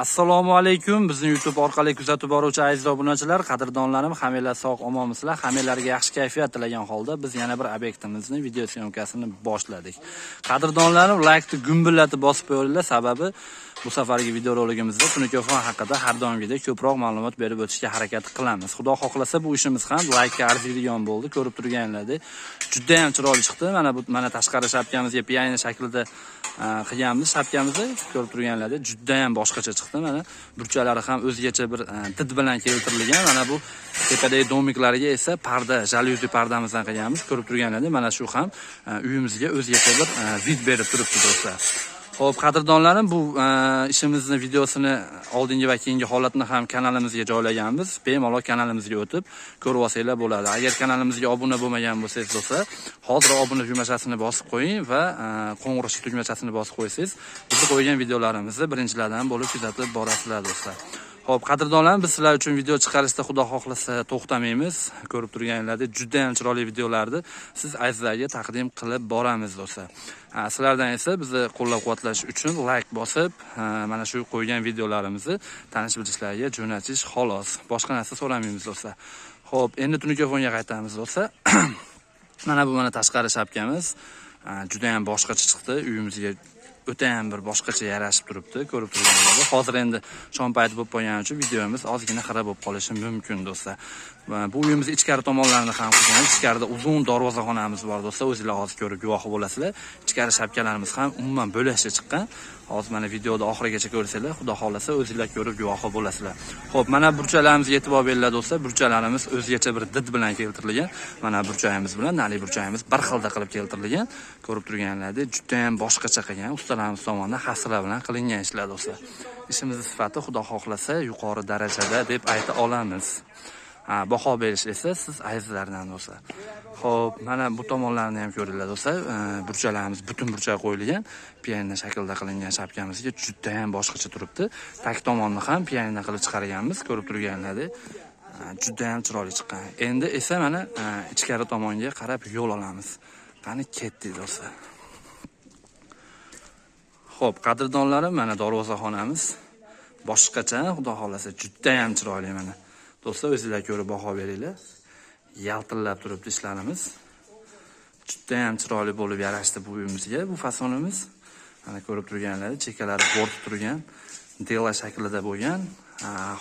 assalomu alaykum. Bizni youtube orqali kuzatib boruvchi aziz obunachilar qadrdonlarim hammanglar sog' omonmisizlar. Hammanglarga yaxshi kayfiyat tilagan holda biz yana bir obyektimizni video syomkasini boshladik. Qadrdonlarim laykni gumbillatib bosib qo'yinglar. Sababi bu safargi videoroligimizda tunuko'fon haqida har doimgidek ko'proq ma'lumot berib o'tishga harakat qilamiz. Xudo xohlasa bu ishimiz ham laykka arziydigan bo'ldi ko'rib turganinglardek judayam chiroyli chiqdi. Mana bu mana tashqari shapkamizga piano shaklida Э, qilganmiz shapkamizni ko'rib turganinglardek judayam boshqacha chiqdi. Mana burchalari ham o'zgacha bir e, did bilan keltirilgan mana bu tepadagi domiklariga esa parda jalyuzi pardamizdan qilganmiz. Ko'rib turganinglardek mana shu ham e, uyimizga o'zgacha bir e, vid berib turibdi do'stlar. Xo'p, qadrdonlarim, bu e, ishimizni videosini oldingi va keyingi holatni ham kanalimizga joylaganmiz. Bemalol kanalimizga o'tib ko'rib olsanglar bo'ladi. Agar kanalimizga obuna bo'lmagan bo'lsangiz do'stlar, hozir obuna tugmachasini bosib qo'ying va e, qo'ng'iroq tugmachasini bosib qo'ysangiz, biz qo'ygan videolarimizni birinchilardan bo'lib kuzatib borasizlar do'stlar. Xo'p, qadrdonlar, biz sizlar uchun video chiqarishda xudo xohlasa to'xtamaymiz. Ko'rib turganinglardek juda ham chiroyli videolarni siz azizlarga taqdim qilib boramiz do'stlar. Sizlardan esa bizni qo'llab-quvvatlash uchun like bosib, mana shu qo'ygan videolarimizni tanish bilishlarga jo'natish xolos. Boshqa narsa so'ramaymiz do'stlar. Xo'p, endi tunukafonga qaytamiz do'stlar. mana bu mana tashqari shapkamiz. Ha, Juda ham boshqacha chiqdi. Uyimizga o'ta ham bir boshqacha yarashib turibdi ko'rib turganingizdek hozir endi shom payti bo'lib qolgani uchun videomiz ozgina xira bo'lib qolishi mumkin do'stlar. Bu uyimiz ichkari tomonlarini ham qilgan ichkarida uzun darvozaxonamiz bor do'stlar. O'zinglar hozir ko'rib guvohi bo'lasizlar. Ichkari shapkalarimiz ham umuman bo'lakcha chiqqan. Hozir mana videoda oxirigacha ko'rsanglar xudo xohlasa o'zinglar ko'rib guvohi bo'lasizlar. Ho'p mana burchalarimizga e'tibor beringlar do'stlar. Burchalarimiz o'zgacha bir did bilan keltirilgan. Mana burchagimiz bilan nali burchagimiz bir xilda qilib keltirilgan. Ko'rib turganlaridek judayam boshqacha qilgan ustalarimiz tomonidan hasrlar bilan qilingan ishlar do'stlar. Ishimizni sifati xudo xohlasa yuqori darajada deb ayta olamiz. Baho berish esa siz azizlardan do'stlar ho'p mana bu tomonlarni ham ko'ringlar do'stlar burchaklarimiz butun burchak qo'yilgan pianino shaklda qilingan shapkamizga judayam boshqacha turibdi tag tomonni ham pianino qilib chiqarganmiz ko'rib turganlaringdek judayam chiroyli chiqqan. Endi esa mana ichkari tomonga qarab yo'l olamiz. Qani ketdik do'stlar ho'p qadrdonlarim, mana darvozaxonamiz boshqacha, xudo xohlasa judayam chiroyli mana. Do'stlar, o'zingizlar ko'rib baho beringlar. Yaltillab turibdi ishlarimiz. Juda ham chiroyli bo'lib yarashdi bu uyimizga, bu fasonimiz. Mana ko'rib turganlar, chekalari bo'rtib turgan, dela shaklida bo'lgan,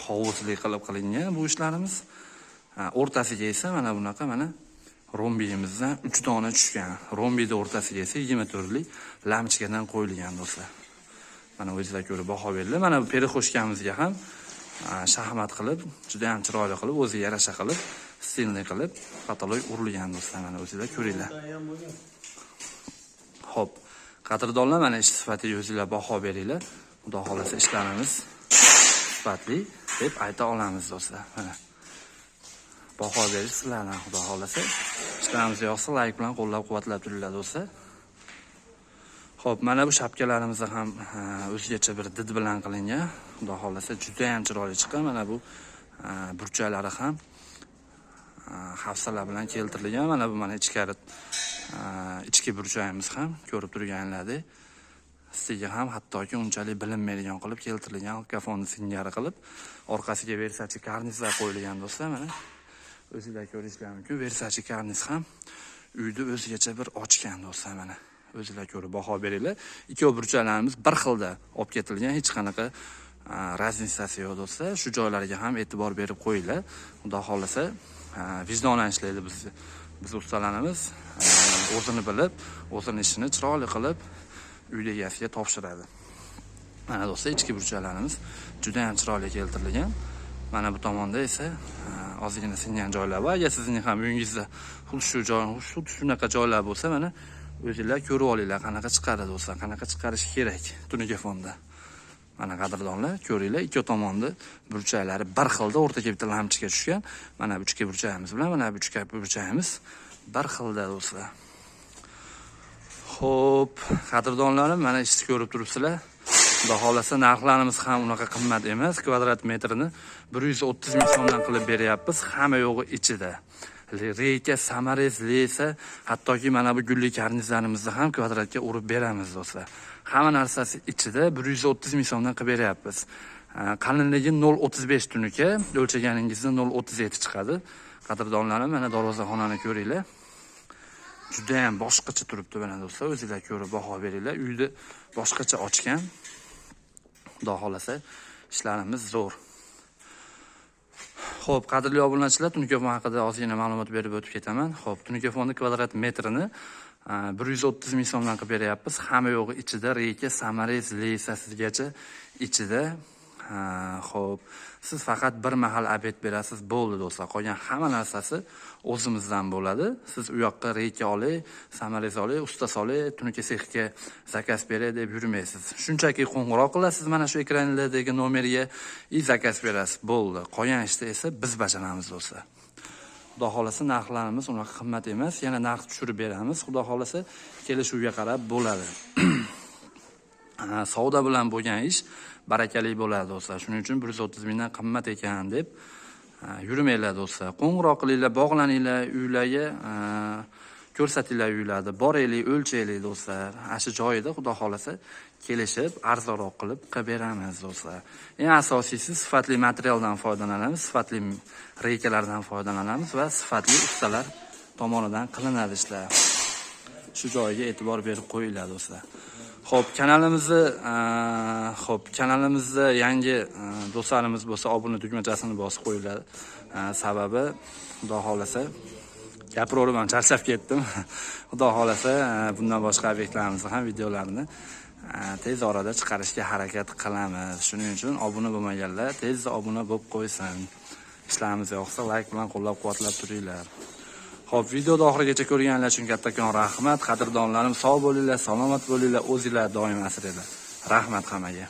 hovuzli qilib qilingan bu ishlarimiz. O'rtasiga esa mana bunaqa mana rombiyimizdan 3 dona tushgan. Rombiyni o'rtasiga esa 24 lik lamchkadan qo'yilgan do'stlar. Mana o'zingizlar ko'rib baho beringlar. Mana bu perexoshkamizga ham shaxmat qilib, juda yam chiroyli qilib, o'ziga yarasha qilib, stilni qilib, patolog urilgan do'stlar. Mana o'zinglar ko'ringlar. ho'p qadrdonlar mana ish sifatiga o'zinglar baho beringlar. Xudo xohlasa ishlarimiz sifatli deb ayta olamiz do'stlar. Mana baho berish sizlardan xudo xohlasa Ishlarimiz yoqsa layk bilan qo'llab-quvvatlab turinglar do'stlar. Xo'p, mana bu shapkalarimizni ham o'zgacha bir did bilan qilingan. Xudo xohlasa juda ham chiroyli chiqqan. Mana bu burchaklari ham ha, hafsalar bilan keltirilgan. Mana bu mana ichkari ichki burchagimiz ham ko'rib turganlaringdek ustiga ham hattoki unchalik bilinmaydigan qilib keltirilgan alkafonni singari qilib orqasiga Versace karnizlar qo'yilgan do'stlar mana o'zinglar ko'rishingiz mumkin Versace karniz ham uyni o'zgacha bir ochgan do'stlar mana o'zinglar ko'rib baho beringlar. İkkov burchaklarimiz bir xilda olib ketilgan hech qanaqa e, raznisasi yo'q do'stlar. Shu joylariga ham e'tibor berib qo'yinglar. Xudo xohlasa e, vijdonan ishlaydi biz biz ustalarimiz. E, o'zini bilib o'zini ishini chiroyli qilib uyni egasiga topshiradi. Mana do'stlar ichki burchaklarimiz judayam chiroyli keltirilgan. Mana bu tomonda esa ozgina singan joylar bor. Agar sizning ham uyingizda xuddi shu joy xuddi shunaqa joylar bo'lsa mana o'zinglar ko'rib olinglar qanaqa chiqadi do'stlar qanaqa chiqarish kerak tunigafonda mana qadrdonlar ko'ringlar ikki tomonni burchaklari bir xilda o'rtaga bitta lampochka tushgan mana bu ichki burchagimiz bilan mana bu ichki burchagimiz bir xilda do'stlar Xo'p, qadrdonlarim, mana ishni ko'rib turibsizlar. Xudo xolasa narxlarimiz ham unaqa qimmat emas. Kvadrat metrini 130 ming so'mdan qilib beryapmiz, hamma yo'g'i ichida. Reyka, samarez, lesa, hattoki mana bu gulli karnizlarimizni ham kvadratga urib beramiz do'stlar. Hamma narsasi ichida 130 ming so'mdan qilib beryapmiz. qalinligi 0.35 tunuka o'lchaganingizda 0.37 chiqadi. Qadrdonlarim mana darvozaxonani ko'ringlar. Judayam boshqacha turibdi mana do'stlar o'zinglar ko'rib baho beringlar. Uyni boshqacha ochgan. Xudo xohlasa ishlarimiz zo'r Xo'p, qadrli obunachilar, Tunikofon haqida ozgina ma'lumot berib o'tib ketaman. Xo'p, Tunikofonni kvadrat metrini e, 130 ming so'mdan qilib beryapmiz. Hamma yo'g'i ichida reyka, samarez, leysasigacha ichida. Ha, Xo'p, siz faqat bir mahal obed berasiz, bo'ldi do'stlar. Qolgan hamma narsasi o'zimizdan bo'ladi. Siz u yoqqa reyka olay samolyot olay usta solay tunuka sexga zakaz beray deb yurmaysiz. Shunchaki qo'ng'iroq qilasiz mana shu ekranlardagi nomerga и zakaz berasiz. Bo'ldi. Qolgan ishni esa biz bajaramiz do'stlar. Xudo xohlasa narxlarimiz unaqa qimmat emas. Yana narx tushirib beramiz. Xudo xohlasa kelishuvga qarab bo'ladi. Savdo bilan bo'lgan ish barakali bo'ladi do'stlar. Shuning uchun 130 mingdan qimmat ekan deb yurmanglar do'stlar. Qo'ng'iroq qilinglar, bog'laninglar uylarga, ko'rsatinglar uylarni, boraylik, o'lchaylik do'stlar. Ana shu joyida xudo xohlasa kelishib, arzonroq qilib qilib beramiz do'stlar. Eng asosiysi sifatli materialdan foydalanamiz, sifatli reykalardan foydalanamiz va sifatli ustalar tomonidan qilinadi ishlar. Shu joyiga e'tibor berib qo'yinglar do'stlar. Ho'p kanalimizni, ho'p kanalimizda yangi do'stlarimiz bo'lsa, obuna tugmachasini bosib qo'yinglar. Sababi xudo xohlasa gapiraverib charchab ketdim. Xudo xohlasa bundan boshqa obyektlarimizni ham videolarini tez orada chiqarishga harakat qilamiz. Shuning uchun obuna bo'lmaganlar tezda obuna bo'lib qo'ysin. Ishlarimiz yoqsa layk bilan qo'llab-quvvatlab turinglar. Xo'p, videoni oxirigacha ko'rganlar uchun kattakon rahmat. Qadrdonlarim sog' bo'linglar, salomat bo'linglar, o'zinglar doim asranglar. Rahmat hammaga.